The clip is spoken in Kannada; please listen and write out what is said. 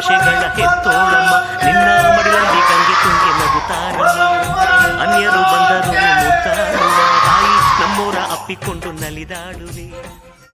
ಭಾಷೆಗಳ ಹೆತ್ತೋಳಮ್ಮ ನಿನ್ನ ಮಡಿಲಲ್ಲಿ ಗಂಗೆ ತುಂಗೆ ನಗುತ್ತಾರಮ್ಮ ಅನ್ಯರು ಬಂದರು ಮುದ್ದಾಡುವ ತಾಯಿ ನಮ್ಮೂರ ಅಪ್ಪಿಕೊಂಡು ನಲಿದಾಡುವೆ.